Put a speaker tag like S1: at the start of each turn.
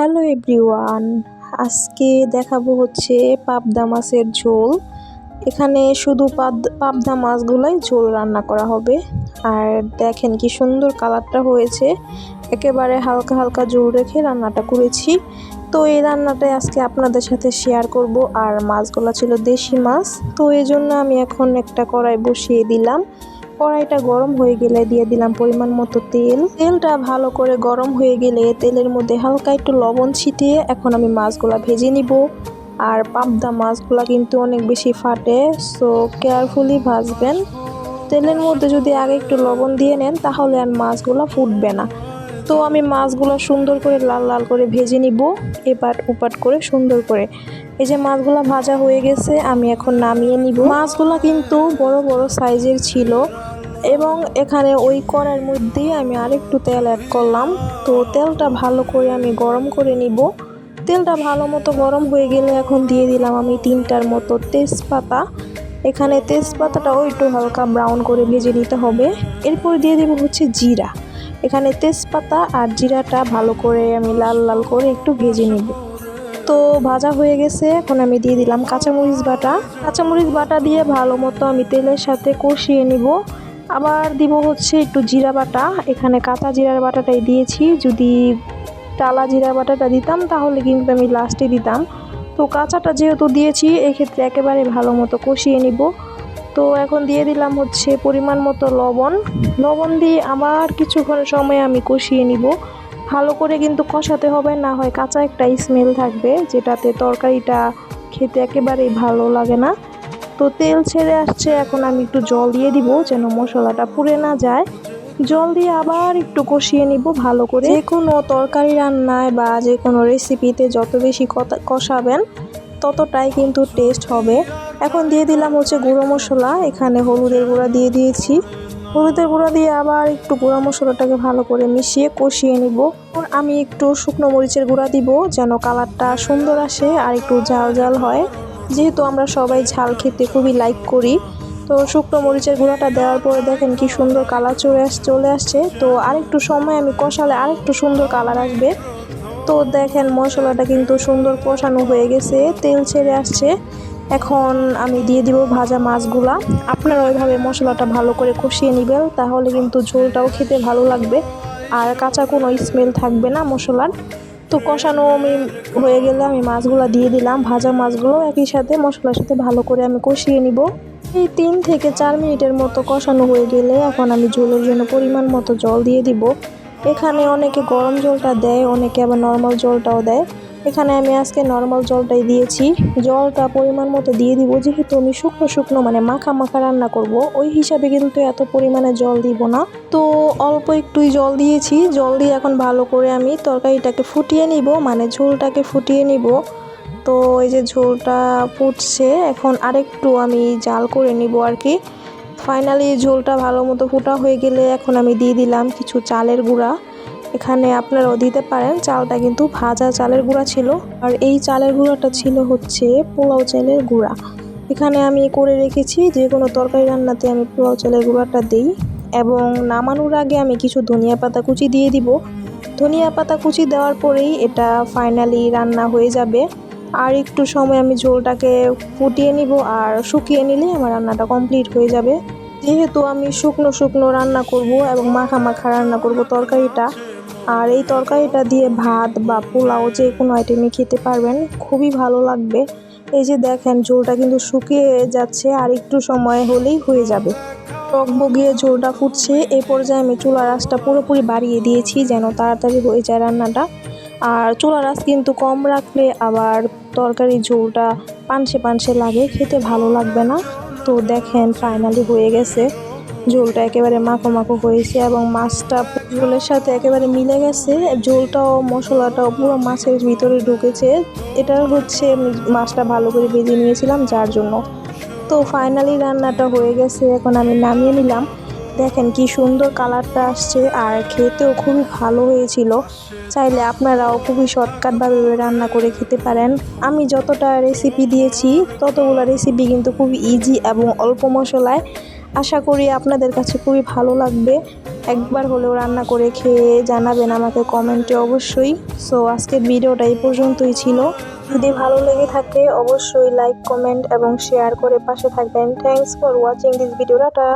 S1: Hello everyone, আজকে দেখাবো হচ্ছে পাবদা মাছের ঝোল। এখানে শুধু পাবদা মাছগুলাই ঝোল রান্না করা হবে। আর দেখেন কি সুন্দর কালারটা হয়েছে। একেবারে হালকা হালকা ঝোল রেখে রান্নাটা করেছি। তো এই রান্নাটাই আজকে আপনাদের সাথে শেয়ার করব। আর মাছগুলো ছিল দেশি মাছ। তো এই জন্য আমি এখন একটা কড়াই বসিয়ে দিলাম। কড়াইটা গরম হয়ে গেলে দিয়ে দিলাম পরিমাণ মতো তেল। তেলটা ভালো করে গরম হয়ে গেলে তেলের মধ্যে হালকা একটু লবণ ছিটিয়ে এখন আমি মাছগুলা ভেজে নিব। আর পাবদা মাছগুলা কিন্তু অনেক বেশি ফাটে সো কেয়ারফুলি ভাজবেন। তেলের মধ্যে যদি আগে একটু লবণ দিয়ে নেন তাহলে আর মাছগুলো ফুটবে না। তো আমি মাছগুলো সুন্দর করে লাল লাল করে ভেজে নিব, এপাট উপাট করে সুন্দর করে। এই যে মাছগুলো ভাজা হয়ে গেছে, আমি এখন নামিয়ে নিব। মাছগুলো কিন্তু বড় বড় সাইজের ছিল এবং এখানে ওই কড়াইয়ের মধ্যেই আমি আরেকটু তেল অ্যাড করলাম। তো তেলটা ভালো করে আমি গরম করে নিব। তেলটা ভালো মতো গরম হয়ে গেলে এখন দিয়ে দিলাম আমি তিনটার মতো তেজপাতা। এখানে তেজপাতাটাও একটু হালকা ব্রাউন করে ভেজে নিতে হবে। এরপর দিয়ে দেবো হচ্ছে জিরা। এখানে তেজপাতা আর জিরাটা ভালো করে আমি লাল লাল করে একটু ভেজে নিব। তো ভাজা হয়ে গেছে, এখন আমি দিয়ে দিলাম কাঁচামরিচ বাটা। কাঁচামরিচ বাটা দিয়ে ভালো মতো আমি তেলের সাথে কষিয়ে নিব। আবার দিব হচ্ছে একটু জিরা বাটা। এখানে কাঁচা জিরার বাটাটাই দিয়েছি। যদি টালা জিরা বাটাটা দিতাম, তাহলে কিন্তু আমি লাস্টে দিতাম। তো কাঁচাটা যেহেতু দিয়েছি, এক্ষেত্রে একেবারে ভালো মতো কষিয়ে নিব। তো এখন দিয়ে দিলাম হচ্ছে পরিমাণ মতো লবণ। লবণ দিয়ে আবার কিছুক্ষণ সময় আমি কষিয়ে নিব। ভালো করে কিন্তু কষাতে হবে, না হয় কাঁচা একটা স্মেল থাকবে, যেটাতে তরকারিটা খেতে একেবারেই ভালো লাগে না। তো তেল ছেড়ে আসছে, এখন আমি একটু জল দিয়ে দিব যেন মশলাটা পুড়ে না যায়। জল দিয়ে আবার একটু কষিয়ে নিব ভালো করে। যে কোনো তরকারি রান্নায় বা যে কোনো রেসিপিতে যত বেশি কষাবেন, ততটাই কিন্তু টেস্ট হবে। এখন দিয়ে দিলাম হচ্ছে গুঁড়ো মশলা, এখানে হলুদের গুঁড়া দিয়ে দিয়েছি। হলুদের গুঁড়া দিয়ে আবার একটু গুঁড়া মশলাটাকে ভালো করে মিশিয়ে কষিয়ে নিব। আমি একটু শুকনো মরিচের গুঁড়া দিব যেন কালারটা সুন্দর আসে আর একটু ঝাল ঝাল হয়। যেহেতু আমরা সবাই ঝাল খেতে খুবই লাইক করি, তো শুকনো মরিচের গুঁড়াটা দেওয়ার পরে দেখেন কি সুন্দর কালার চলে আস, চলে আসছে। তো আরেকটু সময় আমি কষালে আরেকটু সুন্দর কালার আসবে। তো দেখেন মশলাটা কিন্তু সুন্দর কষানো হয়ে গেছে, তেল ছেড়ে আসছে। এখন আমি দিয়ে দিব ভাজা মাছগুলা। আপনারা ওইভাবে মশলাটা ভালো করে কষিয়ে নেবেন, তাহলে কিন্তু ঝোলটাও খেতে ভালো লাগবে। আর কাঁচা কোনো স্মেল থাকবে না মশলার। তো কষানো আমি হয়ে গেলে আমি মাছগুলো দিয়ে দিলাম, ভাজা মাছগুলো একই সাথে মশলার সাথে ভালো করে আমি কষিয়ে নিব। এই তিন থেকে চার মিনিটের মতো কষানো হয়ে গেলে এখন আমি ঝোলের জন্য পরিমাণ মতো জল দিয়ে দিব। এখানে অনেকে গরম জলটা দেয়, অনেকে আবার নর্মাল জলটাও দেয়। এখানে আমি আজকে নর্মাল জলটাই দিয়েছি। জলটা পরিমাণ মতো দিয়ে দিব, যেহেতু আমি শুকনো শুকনো মানে মাখা মাখা রান্না করব, ওই হিসাবে কিন্তু এত পরিমাণে জল দিব না। তো অল্প একটুই জল দিয়েছি, জল দিয়ে এখন ভালো করে আমি তরকারিটাকে ফুটিয়ে নিব মানে ঝোলটাকে ফুটিয়ে নিব। তো এই যে ঝোলটা ফুটছে, এখন আরেকটু আমি জাল করে নিব আর কি। ফাইনালি ঝোলটা ভালো মতো ফুটা হয়ে গেলে এখন আমি দিয়ে দিলাম কিছু চালের গুঁড়া। এখানে আপনারাও দিতে পারেন, চালটা কিন্তু ভাজা চালের গুঁড়া ছিল। আর এই চালের গুঁড়াটা ছিল হচ্ছে পোলাও চালের গুঁড়া। এখানে আমি করে রেখেছি, যে কোনো তরকারি রান্নাতে আমি পোলাও চালের গুঁড়াটা দিই। এবং নামানোর আগে আমি কিছু ধনিয়া পাতা কুচি দিয়ে দিব। ধনিয়া পাতা কুচি দেওয়ার পরেই এটা ফাইনালি রান্না হয়ে যাবে। আর একটু সময় আমি ঝোলটাকে ফুটিয়ে নিব আর শুকিয়ে নিলে আমার রান্নাটা কমপ্লিট হয়ে যাবে। যেহেতু আমি শুকনো শুকনো রান্না করব এবং মাখা মাখা রান্না করব তরকারিটা, আর এই তরকারিটা দিয়ে ভাত বা পোলাও যে কোনো আইটেমে খেতে পারবেন, খুবই ভালো লাগবে। এই যে দেখেন ঝোলটা কিন্তু শুকিয়ে যাচ্ছে আর একটু সময় হলেই হয়ে যাবে। টক বগিয়ে ঝোলটা ফুটছে এই পর্যায়ে আমি চুলার আঁচটা পুরোপুরি বাড়িয়ে দিয়েছি যেন তাড়াতাড়ি হয়ে যায় রান্নাটা। আর চুলার আঁচ কিন্তু কম রাখলে আবার তরকারি ঝোলটা পানসে পানসে লাগে, খেতে ভালো লাগবে না। তো দেখেন ফাইনালি হয়ে গেছে। ঝোলটা একেবারে মাখো মাখো হয়েছে এবং মাছটা ঝোলের সাথে একেবারে মিলে গেছে। ঝোলটাও, মশলাটাও পুরো মাছের ভিতরে ঢুকেছে। এটা হচ্ছে মাছটা ভালো করে ভেজে নিয়েছিলাম যার জন্য। তো ফাইনালি রান্নাটা হয়ে গেছে, এখন আমি নামিয়ে নিলাম। দেখেন কি সুন্দর কালারটা আসছে, আর খেতেও খুবই ভালো হয়েছিল। চাইলে আপনারাও খুবই শর্টকাটভাবে রান্না করে খেতে পারেন। আমি যতটা রেসিপি দিয়েছি, ততগুলো রেসিপি কিন্তু খুব ইজি এবং অল্প মশলায়। আশা করি আপনাদের কাছে খুবই ভালো লাগবে। একবার হলেও রান্না করে খেয়ে জানাবেন আমাকে কমেন্টে অবশ্যই। সো আজকের ভিডিওটা এই পর্যন্তই ছিল। যদি ভালো লেগে থাকে, অবশ্যই লাইক কমেন্ট এবং শেয়ার করে পাশে থাকবেন। Thanks for watching this video tata